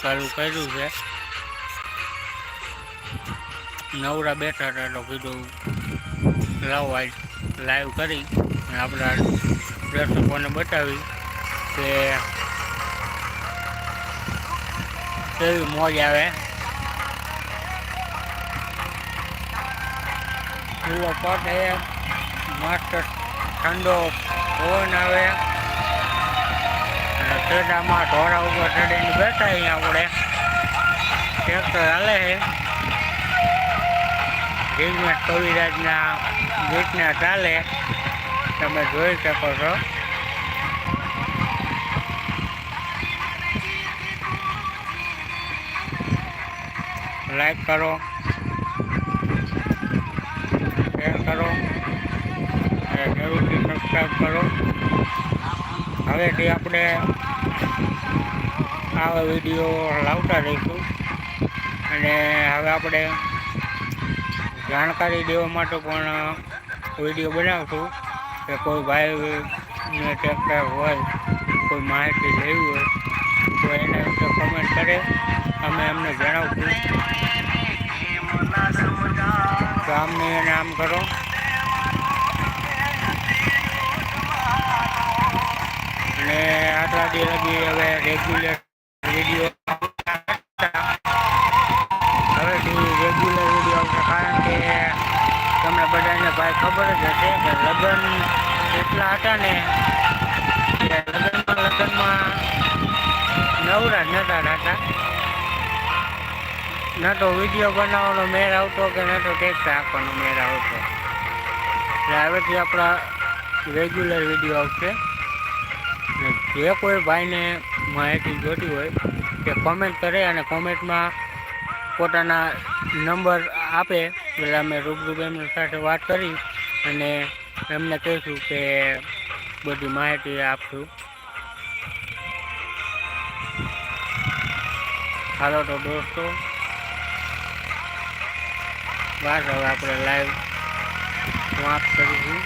ચાલુ કર્યું છે નવરા બેઠા હતા તો કીધું લાવો આજ લાઈવ કરી આપણા દર્શકોને બતાવી કે કેવી મોજ આવે ખુલ્લો પટ છે મસ્ત ઠંડો પવન આવે ખેડામાં ઢોરા ઉપર ચડીને બેઠા અહીંયા આપણે. ટ્રેક્ટર હાલે છે. જિગ્નેશ કવિરાજના ગીતના ચાલે. તમે જોઈ શકો છો. લાઈક કરો. શેર કરો. અને જરૂરથી સબસ્ક્રાઈબ કરો. હવેથી આપણે આવા વીડિયો લાવતા રહીશું. અને હવે આપણે જાણકારી દેવા માટે પણ વીડિયો બનાવશું કે કોઈ ભાઈને ટ્રેક્ટર હોય, કોઈ માહિતી લેવી હોય, તો એના વિશે કોમેન્ટ કરે, અમે એમને જણાવશું. એને નામ કરો. અને આટલા દી લગી હવે રેગ્યુલર વીડિયો હવેથી રેગ્યુલર વીડિયો આવશે કારણ કે તમને બધાને ભાઈ ખબર જ હશે કે લગ્ન એટલા હતા ને લગ્નમાં લગ્નમાં નવરા નતા હતા ન તો વીડિયો બનાવવાનો મેળ આવતો કે ન તો ટેક્સ આપવાનો મેળ આવતો. એટલે હવેથી આપણા રેગ્યુલર વીડિયો આવશે. જે કોઈ ભાઈને માહિતી જોતી હોય તે કોમેન્ટ કરે અને કોમેન્ટમાં પોતાના નંબર આપે, એટલે અમે રૂબરૂ એમની સાથે વાત કરી અને એમને કહીશું કે બધી માહિતી આપશું. હાલો તો દોસ્તો બસ હવે આપણે લાઈવ સમાપ્ત કરીશું.